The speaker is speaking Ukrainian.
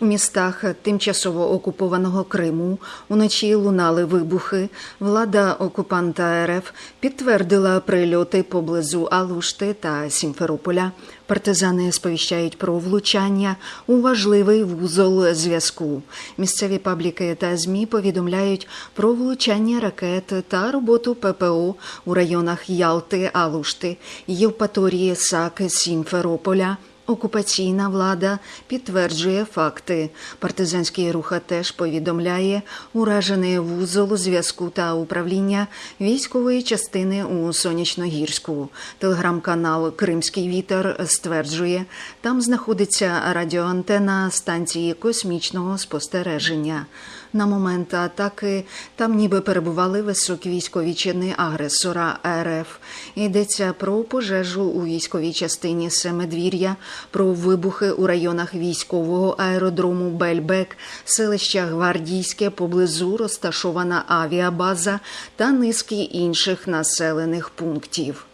У містах тимчасово окупованого Криму уночі лунали вибухи. Влада окупанта РФ підтвердила прильоти поблизу Алушти та Сімферополя. Партизани сповіщають про влучання у важливий вузол зв'язку. Місцеві пабліки та змі повідомляють про влучання ракет та роботу ППО у районах Ялти, Алушти, Євпаторії, Сак, Сімферополя. Окупаційна влада підтверджує факти. Партизанський рух теж повідомляє уражений вузол зв'язку та управління військової частини у Сонячногірську. Телеграм-канал Кримський вітер стверджує, там знаходиться радіоантена станції космічного спостереження. На момент атаки там ніби перебували високі військові чини агресора РФ. Йдеться про пожежу у військовій частині Семедвір'я, про вибухи у районах військового аеродрому Бельбек, селища Гвардійське, поблизу розташована авіабаза та низки інших населених пунктів.